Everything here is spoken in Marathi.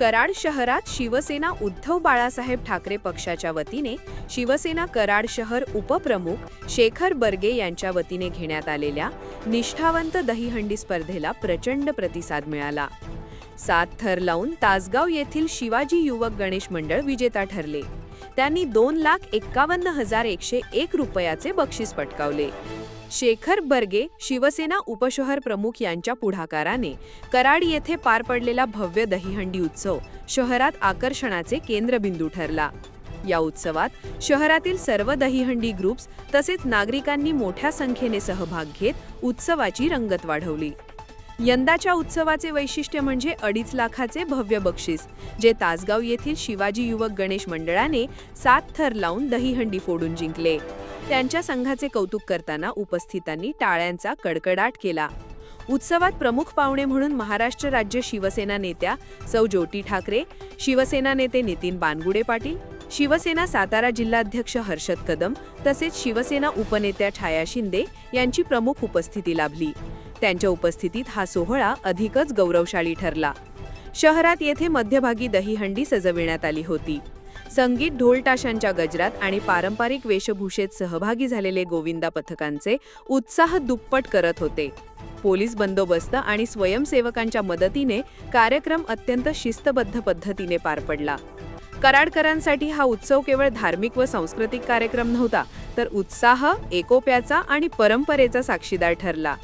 कराड शहरात शिवसेना उद्धव बाळासाहेब ठाकरे पक्षाच्या वतीने शिवसेना कराड शहर उपप्रमुख शेखर बर्गे यांच्या वतीने घेण्यात आलेल्या निष्ठावंत दहीहंडी स्पर्धेला प्रचंड प्रतिसाद मिळाला. सात थर लावून तासगाव येथील शिवाजी युवक गणेश मंडळ विजेता ठरले. त्यांनी दोन लाख एक्कावन्न हजार एकशे एक रुपयाचे बक्षीस पटकावले. शेखर बर्गे शिवसेना उपशहर प्रमुख यांच्या पुढाकाराने कराड येथे पार पडलेला भव्य दहीहंडी उत्सव शहरात आकर्षणाचे केंद्रबिंदू ठरला. या उत्सवात शहरातील सर्व दहीहंडी ग्रुप्स तसेच नागरिकांनी मोठ्या संख्येने सहभाग घेत उत्सवाची रंगत वाढवली. यंदाच्या उत्सवाचे वैशिष्ट्य म्हणजे अडीच लाखाचे भव्य बक्षीस जे तासगाव येथील शिवाजी युवक गणेश मंडळाने सात थर लावून दहीहंडी फोडून जिंकले. त्यांच्या संघाचे कौतुक करताना उपस्थितांनी टाळ्यांचा कडकडाट केला. उत्सवात प्रमुख पाहुणे म्हणून महाराष्ट्र राज्य शिवसेना नेत्या सौ ज्योती ठाकरे शिवसेना नेते नितीन बानगुडे पाटील शिवसेना सातारा जिल्हाध्यक्ष हर्षद कदम तसेच शिवसेना उपनेत्या छाया शिंदे यांची प्रमुख उपस्थिती लाभली. त्यांच्या उपस्थितीत हा सोहळा अधिकच गौरवशाली ठरला. शहरात येथे मध्यभागी दहीहंडी सजविण्यात आली होती. संगीत ढोलटाशांच्या गजरात आणि पारंपरिक वेशभूषेत सहभागी झालेले गोविंदा पथकांचे उत्साह दुप्पट करत होते. पोलीस बंदोबस्त आणि स्वयंसेवकांच्या मदतीने कार्यक्रम अत्यंत शिस्तबद्ध पद्धतीने पार पडला. कराडकरांसाठी हा उत्सव केवळ धार्मिक व सांस्कृतिक कार्यक्रम नव्हता तर उत्साह एकोप्याचा आणि परंपरेचा साक्षीदार ठरला.